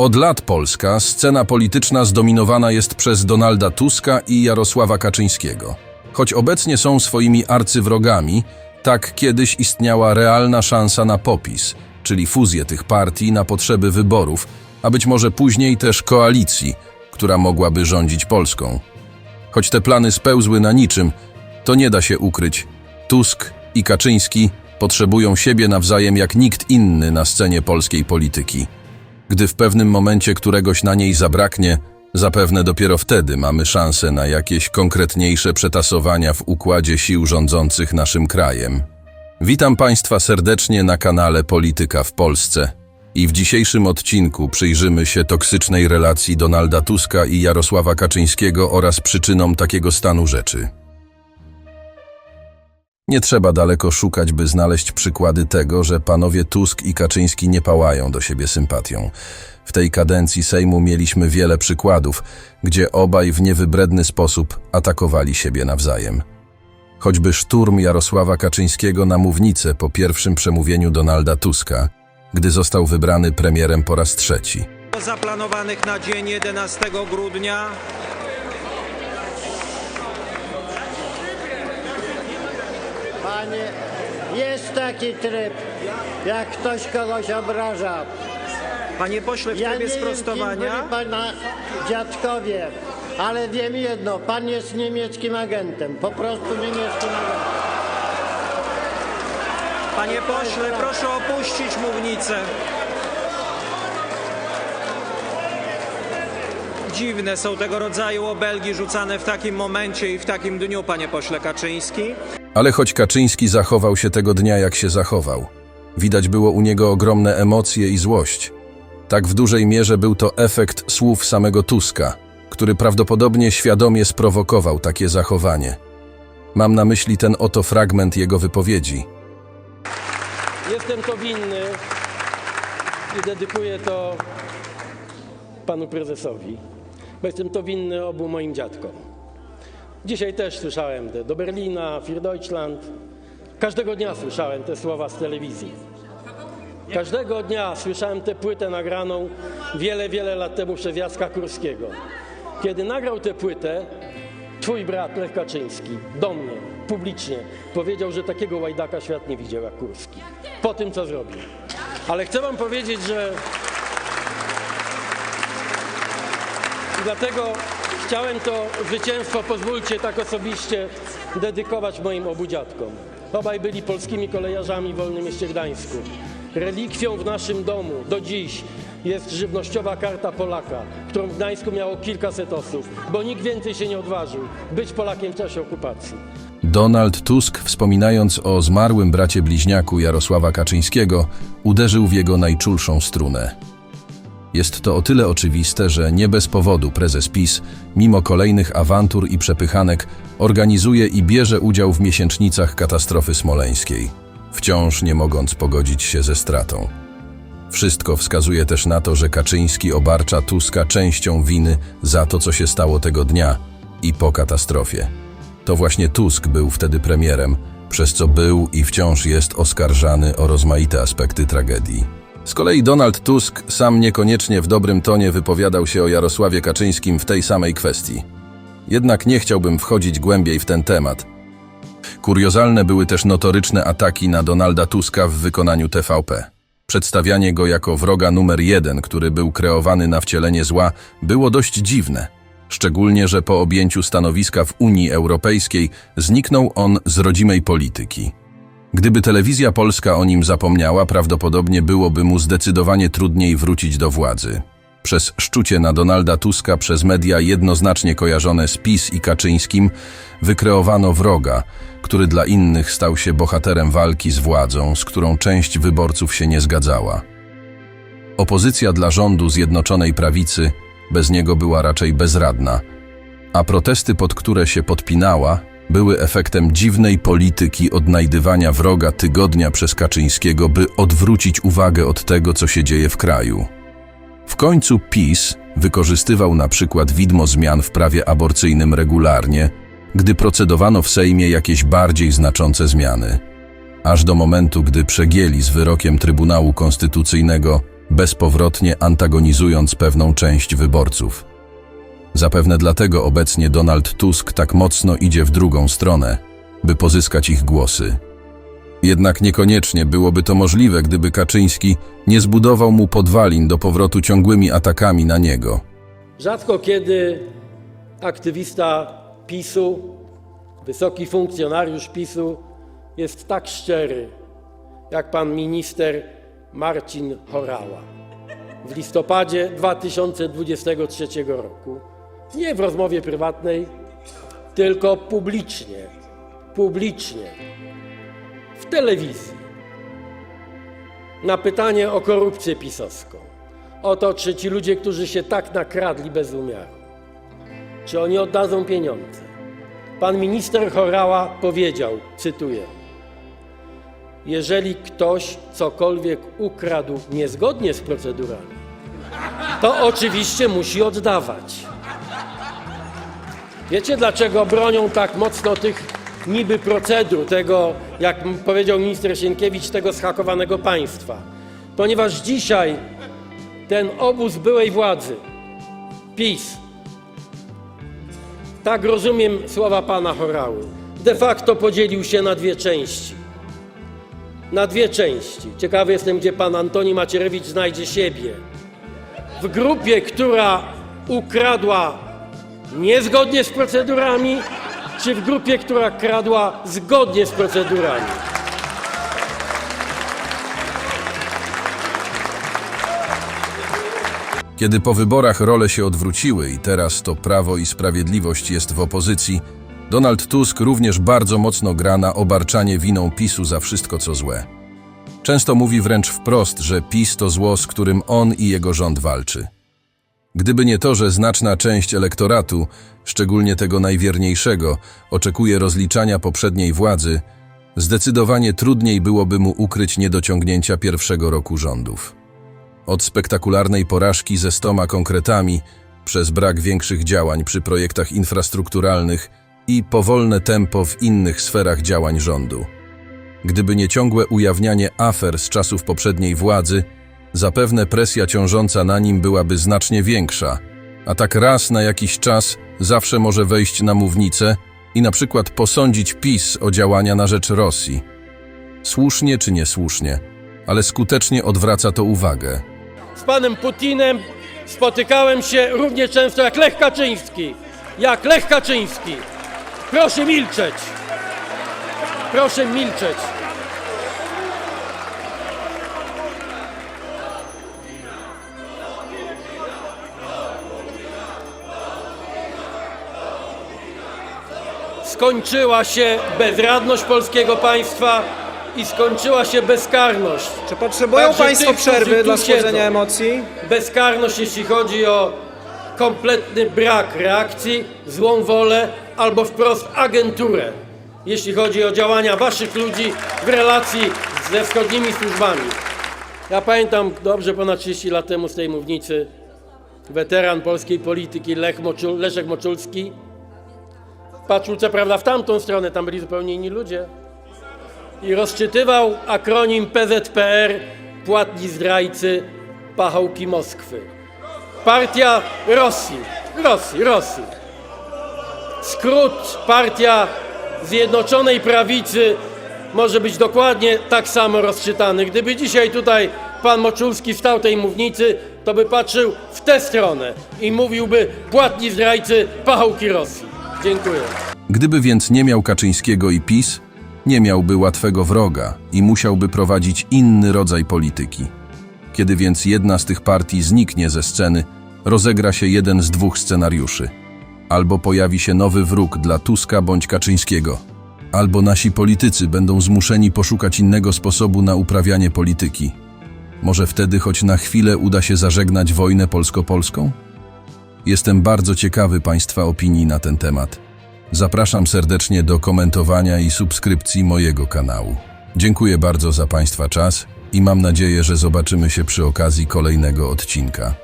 Od lat Polska scena polityczna zdominowana jest przez Donalda Tuska i Jarosława Kaczyńskiego. Choć obecnie są swoimi arcywrogami, tak kiedyś istniała realna szansa na popis, czyli fuzję tych partii na potrzeby wyborów, a być może później też koalicji, która mogłaby rządzić Polską. Choć te plany spełzły na niczym, to nie da się ukryć. Tusk i Kaczyński potrzebują siebie nawzajem jak nikt inny na scenie polskiej polityki. Gdy w pewnym momencie któregoś na niej zabraknie, zapewne dopiero wtedy mamy szansę na jakieś konkretniejsze przetasowania w układzie sił rządzących naszym krajem. Witam Państwa serdecznie na kanale Polityka w Polsce. I w dzisiejszym odcinku przyjrzymy się toksycznej relacji Donalda Tuska i Jarosława Kaczyńskiego oraz przyczynom takiego stanu rzeczy. Nie trzeba daleko szukać, by znaleźć przykłady tego, że panowie Tusk i Kaczyński nie pałają do siebie sympatią. W tej kadencji Sejmu mieliśmy wiele przykładów, gdzie obaj w niewybredny sposób atakowali siebie nawzajem. Choćby szturm Jarosława Kaczyńskiego na mównicę po pierwszym przemówieniu Donalda Tuska, gdy został wybrany premierem po raz trzeci. zaplanowanych na dzień 11 grudnia. Panie, jest taki tryb, jak ktoś kogoś obraża. Panie pośle, w Ja nie trybie wiem, kim sprostowania. byli pana dziadkowie, ale wiem jedno, pan jest niemieckim agentem, po prostu niemieckim agentem. Panie pośle, proszę opuścić mównicę. Dziwne są tego rodzaju obelgi rzucane w takim momencie i w takim dniu, panie pośle Kaczyński. Ale choć Kaczyński zachował się tego dnia, jak się zachował, widać było u niego ogromne emocje i złość. Tak w dużej mierze był to efekt słów samego Tuska, który prawdopodobnie świadomie sprowokował takie zachowanie. Mam na myśli ten oto fragment jego wypowiedzi. Jestem to winny i dedykuję to panu prezesowi, bo jestem to winny obu moim dziadkom. Dzisiaj też słyszałem te do Berlina, für Deutschland. Każdego dnia słyszałem te słowa z telewizji. Każdego dnia słyszałem tę płytę nagraną wiele, wiele lat temu przez Jacka Kurskiego. Kiedy nagrał tę płytę, twój brat Lech Kaczyński do mnie publicznie powiedział, że takiego łajdaka świat nie widział jak Kurski. Po tym, co zrobił. Ale chcę wam powiedzieć, że i dlatego chciałem to zwycięstwo, pozwólcie tak osobiście, dedykować moim obu dziadkom. Obaj byli polskimi kolejarzami w Wolnym Mieście Gdańsku. Relikwią w naszym domu do dziś jest żywnościowa karta Polaka, którą w Gdańsku miało kilkaset osób, bo nikt więcej się nie odważył być Polakiem w czasie okupacji. Donald Tusk, wspominając o zmarłym bracie bliźniaku Jarosława Kaczyńskiego, uderzył w jego najczulszą strunę. Jest to o tyle oczywiste, że nie bez powodu prezes PiS, mimo kolejnych awantur i przepychanek, organizuje i bierze udział w miesięcznicach katastrofy smoleńskiej, wciąż nie mogąc pogodzić się ze stratą. Wszystko wskazuje też na to, że Kaczyński obarcza Tuska częścią winy za to, co się stało tego dnia i po katastrofie. To właśnie Tusk był wtedy premierem, przez co był i wciąż jest oskarżany o rozmaite aspekty tragedii. Z kolei Donald Tusk sam niekoniecznie w dobrym tonie wypowiadał się o Jarosławie Kaczyńskim w tej samej kwestii. Jednak nie chciałbym wchodzić głębiej w ten temat. Kuriozalne były też notoryczne ataki na Donalda Tuska w wykonaniu TVP. Przedstawianie go jako wroga numer jeden, który był kreowany na wcielenie zła, było dość dziwne. Szczególnie, że po objęciu stanowiska w Unii Europejskiej zniknął on z rodzimej polityki. Gdyby telewizja polska o nim zapomniała, prawdopodobnie byłoby mu zdecydowanie trudniej wrócić do władzy. Przez szczucie na Donalda Tuska przez media jednoznacznie kojarzone z PiS i Kaczyńskim wykreowano wroga, który dla innych stał się bohaterem walki z władzą, z którą część wyborców się nie zgadzała. Opozycja dla rządu Zjednoczonej Prawicy bez niego była raczej bezradna, a protesty, pod które się podpinała, były efektem dziwnej polityki odnajdywania wroga tygodnia przez Kaczyńskiego, by odwrócić uwagę od tego, co się dzieje w kraju. W końcu PiS wykorzystywał na przykład widmo zmian w prawie aborcyjnym regularnie, gdy procedowano w Sejmie jakieś bardziej znaczące zmiany. Aż do momentu, gdy przegięli z wyrokiem Trybunału Konstytucyjnego bezpowrotnie antagonizując pewną część wyborców. Zapewne dlatego obecnie Donald Tusk tak mocno idzie w drugą stronę, by pozyskać ich głosy. Jednak niekoniecznie byłoby to możliwe, gdyby Kaczyński nie zbudował mu podwalin do powrotu ciągłymi atakami na niego. Rzadko kiedy aktywista PiSu, wysoki funkcjonariusz PiSu jest tak szczery, jak pan minister Marcin Horała. W listopadzie 2023 roku, nie w rozmowie prywatnej, tylko publicznie, publicznie, w telewizji, na pytanie o korupcję pisowską, o to, czy ci ludzie, którzy się tak nakradli bez umiaru, czy oni oddadzą pieniądze. Pan minister Horała powiedział, cytuję: Jeżeli ktoś cokolwiek ukradł niezgodnie z procedurami, to oczywiście musi oddawać. Wiecie, dlaczego bronią tak mocno tych niby procedur, tego, jak powiedział minister Sienkiewicz, tego schakowanego państwa? Ponieważ dzisiaj ten obóz byłej władzy, PiS, tak rozumiem słowa pana Horały, de facto podzielił się na dwie części. Na dwie części. Ciekawy jestem, gdzie pan Antoni Macierewicz znajdzie siebie. W grupie, która ukradła niezgodnie z procedurami, czy w grupie, która kradła zgodnie z procedurami. Kiedy po wyborach role się odwróciły i teraz to Prawo i Sprawiedliwość jest w opozycji, Donald Tusk również bardzo mocno gra na obarczanie winą PiSu za wszystko co złe. Często mówi wręcz wprost, że PiS to zło, z którym on i jego rząd walczy. Gdyby nie to, że znaczna część elektoratu, szczególnie tego najwierniejszego, oczekuje rozliczania poprzedniej władzy, zdecydowanie trudniej byłoby mu ukryć niedociągnięcia pierwszego roku rządów. Od spektakularnej porażki ze stoma konkretami, przez brak większych działań przy projektach infrastrukturalnych i powolne tempo w innych sferach działań rządu. Gdyby nie ciągłe ujawnianie afer z czasów poprzedniej władzy, zapewne presja ciążąca na nim byłaby znacznie większa, a tak raz na jakiś czas zawsze może wejść na mównicę i na przykład posądzić PiS o działania na rzecz Rosji. Słusznie czy niesłusznie, ale skutecznie odwraca to uwagę. z panem Putinem spotykałem się równie często jak Lech Kaczyński. Jak Lech Kaczyński. Proszę milczeć. Proszę milczeć. Skończyła się bezradność polskiego państwa i skończyła się bezkarność. Czy potrzebują Także Państwo tych, przerwy dla schłodzenia emocji? bezkarność, jeśli chodzi o kompletny brak reakcji, złą wolę albo wprost agenturę, jeśli chodzi o działania waszych ludzi w relacji ze wschodnimi służbami. Ja pamiętam dobrze ponad 30 lat temu z tej mównicy weteran polskiej polityki Lech Moczul, Leszek Moczulski patrzył co prawda w tamtą stronę, tam byli zupełnie inni ludzie i rozczytywał akronim PZPR Płatni Zdrajcy Pachołki Moskwy. Partia Rosji, Rosji, Rosji. Skrót Partia Zjednoczonej Prawicy może być dokładnie tak samo rozczytany. Gdyby dzisiaj tutaj pan Moczulski stał tej mównicy, to by patrzył w tę stronę i mówiłby płatni zdrajcy pachołki Rosji. Dziękuję. Gdyby więc nie miał Kaczyńskiego i PiS, nie miałby łatwego wroga i musiałby prowadzić inny rodzaj polityki. Kiedy więc jedna z tych partii zniknie ze sceny, rozegra się jeden z dwóch scenariuszy. Albo pojawi się nowy wróg dla Tuska bądź Kaczyńskiego, albo nasi politycy będą zmuszeni poszukać innego sposobu na uprawianie polityki. Może wtedy choć na chwilę uda się zażegnać wojnę polsko-polską? Jestem bardzo ciekawy Państwa opinii na ten temat. Zapraszam serdecznie do komentowania i subskrypcji mojego kanału. Dziękuję bardzo za Państwa czas i mam nadzieję, że zobaczymy się przy okazji kolejnego odcinka.